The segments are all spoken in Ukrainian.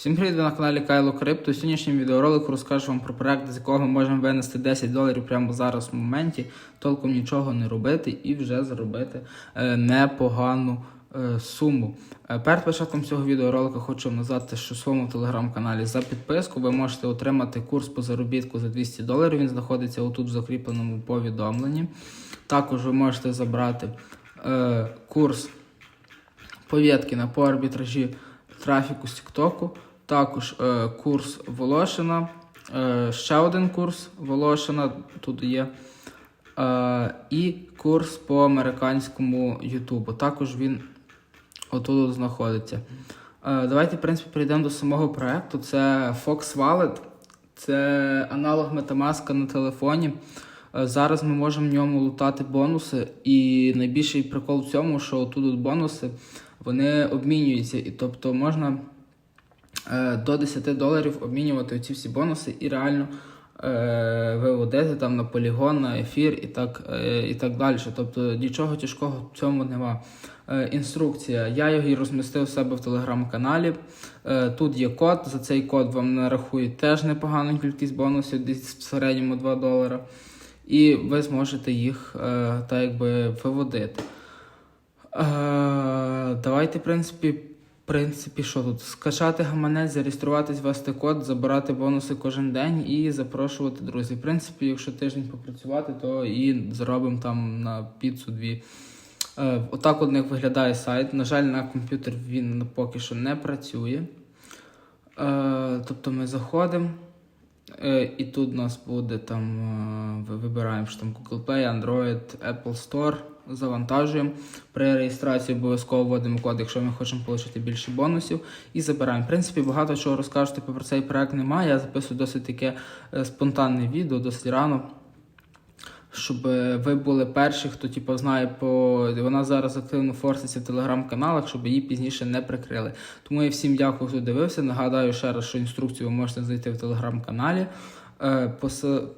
Всім привіт, ви на каналі Кайло Крипто. У сьогоднішньому відеоролику розкажу вам про проект, з якого ми можемо винести 10 доларів прямо зараз в моменті, толком нічого не робити і вже заробити е, непогану е, суму. Е, перед початком цього відеоролика хочу вам назвати, що в своєму телеграм-каналі за підписку ви можете отримати курс по заробітку за 200 доларів. Він знаходиться отут в закріпленому повідомленні. Також ви можете забрати е, курс пов'ятки на по арбітражі трафіку з Тіктоку, також е, курс Волошина, е, ще один курс Волошина тут є. Е, і курс по американському Ютубу. Також він отут знаходиться. Е, давайте, в принципі, перейдемо до самого проекту. Це Fox Wallet, це аналог Metamask на телефоні. Е, Зараз ми можемо в ньому лутати бонуси, і найбільший прикол в цьому, що тут бонуси вони обмінюються, і тобто можна до 10 доларів обмінювати ці всі бонуси і реально е, виводити там на полігон, на ефір і так, е, і так далі. Тобто нічого тяжкого в цьому нема. Е, інструкція. Я і розмістив у себе в телеграм-каналі. Е, тут є код. За цей код вам нарахують теж непогану кількість бонусів, десь в середньому 2 долара. І ви зможете їх е, так якби виводити. Е, давайте, в принципі, принципі, що тут? Скачати гаманець, зареєструватись, ввести код, забирати бонуси кожен день і запрошувати друзів. В принципі, якщо тиждень попрацювати, то і заробимо там на піцу дві. Е, отак от них виглядає сайт. На жаль, на комп'ютер він поки що не працює. Е, тобто ми заходимо. Е, І тут у нас буде там, е, вибираємо там Google Play, Android, Apple Store, завантажуємо. При реєстрації обов'язково вводимо код, якщо ми хочемо отримати більше бонусів, і забираємо. В принципі, багато чого розкажете про цей проект немає. Я записую досить таке е, спонтанне відео, досить рано. Щоб ви були перші, хто типу, знає по вона зараз активно форситься в телеграм-каналах, щоб її пізніше не прикрили. Тому я всім дякую, хто дивився. Нагадаю ще раз, що інструкцію ви можете знайти в телеграм-каналі. Е,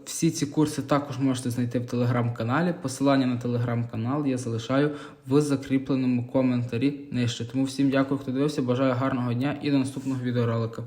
Всі ці курси також можете знайти в телеграм-каналі. Посилання на телеграм-канал я залишаю в закріпленому коментарі нижче. Тому всім дякую, хто дивився. Бажаю гарного дня і до наступного відеоролика.